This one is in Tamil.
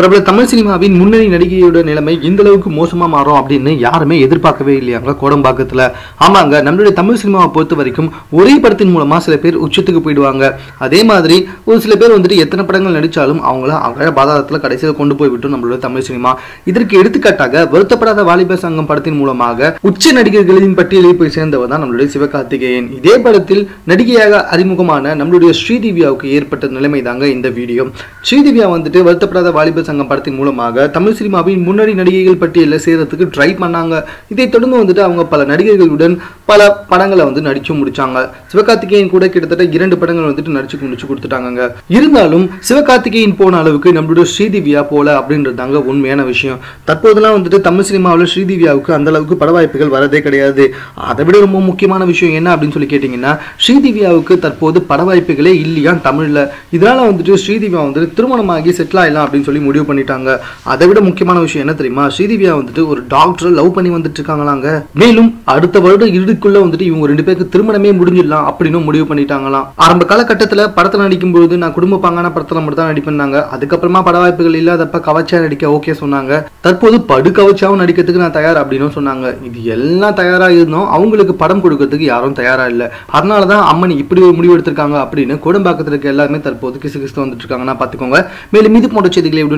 பிரபல தமிழ் சினிமாவின் முன்னணி நடிகையோட நிலைமை இந்த அளவுக்கு மோசமா மாறும் அப்படின்னு யாருமே எதிர்பார்க்கவே இல்லையாங்க கோடம்பாக்கத்துல. ஆமாங்க நம்மளுடைய தமிழ் சினிமாவை பொறுத்த வரைக்கும் ஒரே படத்தின் மூலமா சில பேர் உச்சத்துக்கு போயிடுவாங்க. அதே மாதிரி ஒரு சில பேர் வந்துட்டு எத்தனை படங்கள் நடிச்சாலும் அவங்கள அகழ பாதாளத்துல கடைசியில் கொண்டு போய் விட்டு நம்மளோட தமிழ் சினிமா. இதற்கு எடுத்துக்காட்டாக வருத்தப்படாத வாலிபர் சங்கம் படத்தின் மூலமாக உச்ச நடிகர்களின் பட்டியலில் போய் சேர்ந்தவர் தான் நம்மளுடைய சிவகார்த்திகேயன். இதே படத்தில் நடிகையாக அறிமுகமான நம்மளுடைய ஸ்ரீதிவ்யாவுக்கு ஏற்பட்ட நிலைமை தாங்க இந்த வீடியோ. ஸ்ரீதிவ்யா வந்துட்டு வருத்தப்படாத வாலிபர் சங்கம் படத்தின் மூலமாக தமிழ் சினிமாவின் முன்னணி நடிகைகள் பட்டியலில் சேர்றதுக்கு ட்ரை பண்ணாங்க. இதை தொடர்ந்து வந்துட்டு அவங்க பல நடிகர்களுடன் பல படங்களை வந்து நடிச்சு முடிச்சாங்க. சிவகார்த்திகேயன் கூட கிட்டத்தட்ட இரண்டு படங்கள் வந்துட்டு நடிச்சு முடிச்சு கொடுத்துட்டாங்க இருந்தாலும் சிவகார்த்திகேயன் போன அளவுக்கு நம்மளுடைய ஸ்ரீதிவ்யா போல அப்படின்றதாங்க உண்மையான விஷயம். தற்போதெல்லாம் வந்துட்டு தமிழ் சினிமாவில் ஸ்ரீதிவ்யாவுக்கு அந்த அளவுக்கு பட வாய்ப்புகள் வரதே கிடையாது. அதை விட ரொம்ப முக்கியமான விஷயம் என்ன அப்படின்னு சொல்லி கேட்டிங்கன்னா ஸ்ரீதிவ்யாவுக்கு தற்போது பட வாய்ப்புகளே இல்லையா தமிழில். இதனால் வந்துட்டு ஸ்ரீதிவ்யா வந்துட்டு திருமணமாகி செட்டில் ஆகலாம் அப்படின்னு சொல்லி முடிவு பண்ணிட்டாங்க. அதை விட முக்கியமான விஷயம் என்ன தெரியுமா? ஸ்ரீதிவ்யா வந்துட்டு ஒரு டாக்டர் லவ் பண்ணி வந்துட்டு இருக்காங்களாங்க. மேலும் அடுத்த வருடம் இறுதிக்குள்ள வந்துட்டு இவங்க ரெண்டு பேருக்கு திருமணமே முடிஞ்சிடலாம் அப்படின்னு முடிவு பண்ணிட்டாங்களாம். ஆரம்ப காலகட்டத்தில் படத்தில் நடிக்கும் பொழுது நான் குடும்ப பாங்கான படத்தில் மட்டும் தான் நடிப்பேன்னாங்க. அதுக்கப்புறமா பட வாய்ப்புகள் இல்லாதப்ப கவச்சா நடிக்க ஓகே சொன்னாங்க. தற்போது படு கவச்சாவும் நடிக்கிறதுக்கு நான் தயார் அப்படின்னு சொன்னாங்க. இது எல்லாம் தயாரா இருந்தோம். அவங்களுக்கு படம் கொடுக்கறதுக்கு யாரும் தயாரா இல்லை. அதனால தான் அம்மன் இப்படி ஒரு முடிவு எடுத்திருக்காங்க அப்படின்னு கோடம்பாக்கத்தில் இருக்க எல்லாருமே தற்போது கிசு கிசு வந்துட்டு இருக்காங்கன்னா பார்த்துக்கோங்க. மேலும் இது போன்ற செய்திகளை